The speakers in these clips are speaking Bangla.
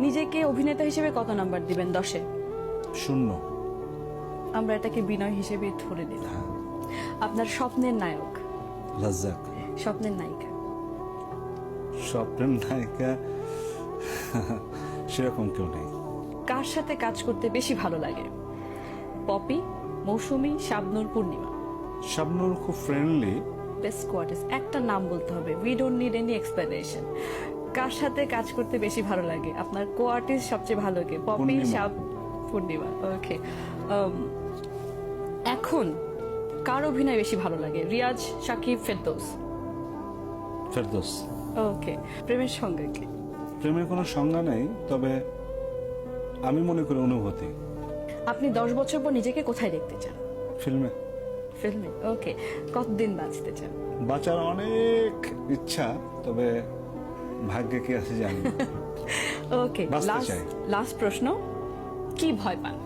নিজেকে অভিনেতা হিসেবে কত নাম্বার দিবেন দশে? শূন্য। আমরা এটাকে বিনয় হিসেবে ধরে নিলাম। আপনার স্বপ্নের নায়ক। লাজ্জাক। স্বপ্নের নায়িকা। স্বপ্নের নায়িকা? সেরকম কেউ নেই। কার সাথে কাজ করতে বেশি ভালো লাগে? পপি মৌসুমী শাবনুর পূর্ণিমা? শাবনুর খুব ফ্রেন্ডলি বেস্ট কোয়ার্টার্স একটা নাম বলতে হবে। We don't need any explanation কার সাথে কাজ করতে বেশি ভালো লাগে? আপনার কোয়ার্টিস সবচেয়ে ভালো লাগে পপি পূর্ণিমা। পূর্ণিমা ওকে এখন কার অভিনয় বেশি ভালো লাগে? রিয়াজ সাকিব ফেরদৌস? ফেরদোস। ওকে প্রেমের সঙ্গে কি? প্রেমের কোনো সংজ্ঞা নেই তবে আমি মনে করি অনুভূতি। আপনি দশ বছর পর নিজেকে কোথায় দেখতে চান? ফিল্মে। ফিল্মে ওকে কতদিন বাঁচতে চান? বাঁচার অনেক ইচ্ছা তবে ভাগ্যে কি আছে জানি না। ওকে লাস্ট লাস্ট প্রশ্ন কি ভয় পান?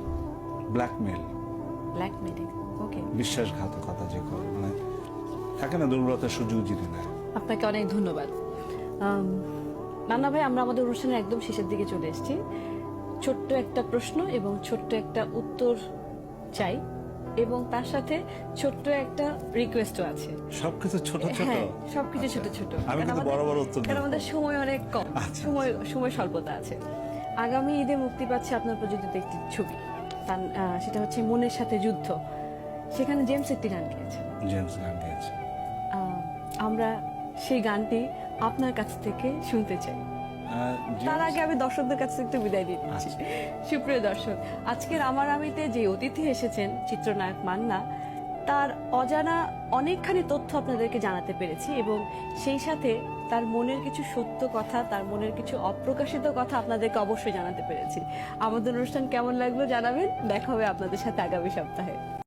ব্ল্যাকমেল ব্ল্যাকমেলিং ওকে বিশ্বাসঘাতকতা যে করে মানে থাকে না দুর্বলতার সুযোগ জিতে নেয়। আপনাকে অনেক ধন্যবাদ। নানা ভাই আমরা আমাদের অনুষ্ঠানের একদম শেষের দিকে চলে এসেছি। ছোট্ট একটা প্রশ্ন এবং ছোট্ট একটা উত্তর চাই। এবং তার সাথে ছোট্ট একটা রিকোয়েস্টও আছে। সবকিছু ছোট ছোট? হ্যাঁ সবকিছু ছোট আচ্ছা। ছোট। আমি কিন্তু বড় বড় উত্তর কারণ আমাদের সময় অনেক কম আচ্ছা, সময় সময় স্বল্পতা আছে। আগামী ঈদে মুক্তি পাচ্ছে আপনার প্রযোজিত একটি ছবি। তার সেটা হচ্ছে মনের সাথে যুদ্ধ। সেখানে জেমস একটি গান গেয়েছে। জেমস গান গেয়েছে। আমরা সেই গানটি আপনার কাছ থেকে শুনতে চাই। তার আগে আমি দর্শকদের কাছে একটু বিদায় দিয়ে দিচ্ছি। আচ্ছা। সুপ্রিয় দর্শক আজকের আমার আমিতে যে অতিথি এসেছেন চিত্রনায়ক মান্না তার অজানা অনেকখানি তথ্য আপনাদেরকে জানাতে পেরেছি এবং সেই সাথে তার মনের কিছু সত্য কথা তার মনের কিছু অপ্রকাশিত কথা আপনাদেরকে অবশ্যই জানাতে পেরেছি। আমাদের অনুষ্ঠান কেমন লাগল জানাবেন? দেখা হবে আপনাদের সাথে আগামী সপ্তাহে।